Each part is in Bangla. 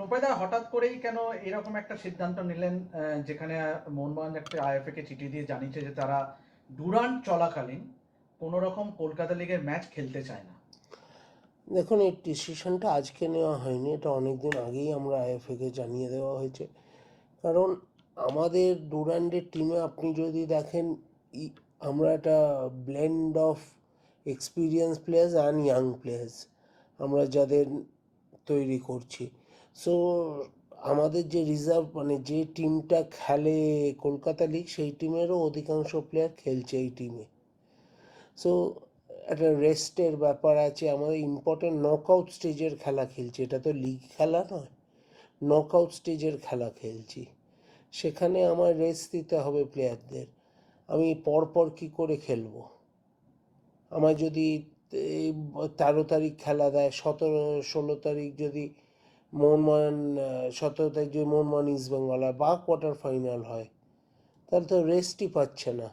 টোপাইদা হঠাৎ করেই কেন এরকম একটা সিদ্ধান্ত নিলেন যেখানে মোহনবাগান একটা আইএফএ কে চিঠি দিয়ে জানিয়েছে যে তারা ডুরান্ট চলাকালীন কোনো রকম কলকাতা লিগের ম্যাচ খেলতে চায় না? দেখুন, এই ডিসিশনটা আজকে নেওয়া হয়নি। এটা অনেক দিন আগেই আমরা আইএফএকে জানিয়ে দেওয়া হয়েছে। কারণ আমাদের ডুরান্ডের টিমে আপনি যদি দেখেন আমরা একটা blend of experience players and young players আমরা যাদের তৈরি করছি। সো আমাদের যে রিজার্ভ মানে যে টিমটা খেলে কলকাতা লিগ সেই টিমেরও অধিকাংশ প্লেয়ার খেলছে এই টিমে সো একটা রেস্টের ব্যাপার আছে, আমাদের ইম্পর্টেন্ট নকআউট স্টেজের খেলা খেলছি। এটা তো লিগ খেলা নয় নকআউট স্টেজের খেলা খেলছি। সেখানে আমার রেস্ট দিতে হবে প্লেয়ারদের আমি পরপর কি করে খেলব? আমার যদি তেরো তারিখ খেলা দেয়, সতেরো, ষোলো তারিখ যদি মোহনবাগান সতেরো তারিখ যদি মোহনবাগান ইস্ট বেঙ্গল হয় বা কোয়ার্টার ফাইনাল হয়। তাহলে তো রেস্টই পাচ্ছে না।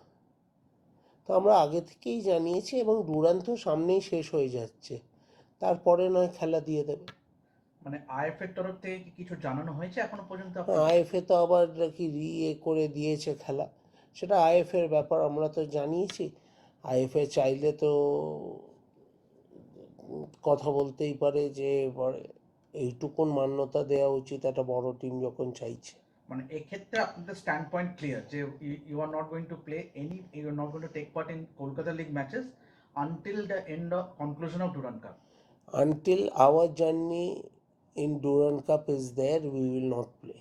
তো আমরা আগে থেকেই জানিয়েছি এবং দুরান্ত সামনেই শেষ হয়ে যাচ্ছে। তারপরে নয় খেলা দিয়ে দেবে। মানে আইএফএ এর তরফ থেকে কি কিছু জানানো হয়েছে এখনও পর্যন্ত আপনার? আইএফএ তো আবার নাকি রি এ করে দিয়েছে খেলা। সেটা আইএফএর ব্যাপার আমরা তো জানিয়েছি। আইএফএ চাইলে তো কথা বলতেই পারে যে এবার এইটুকুন মান্যতা দেওয়া উচিত একটা বড় টিম যখন চাইছে মানে এক্ষেত্রে আপনাদের স্ট্যান্ড পয়েন্ট ক্লিয়ার যে you are not going to play any you are not going to take part in Kolkata league matches until the end of conclusion of Durand cup until our journey in Durand cup is there we will not play.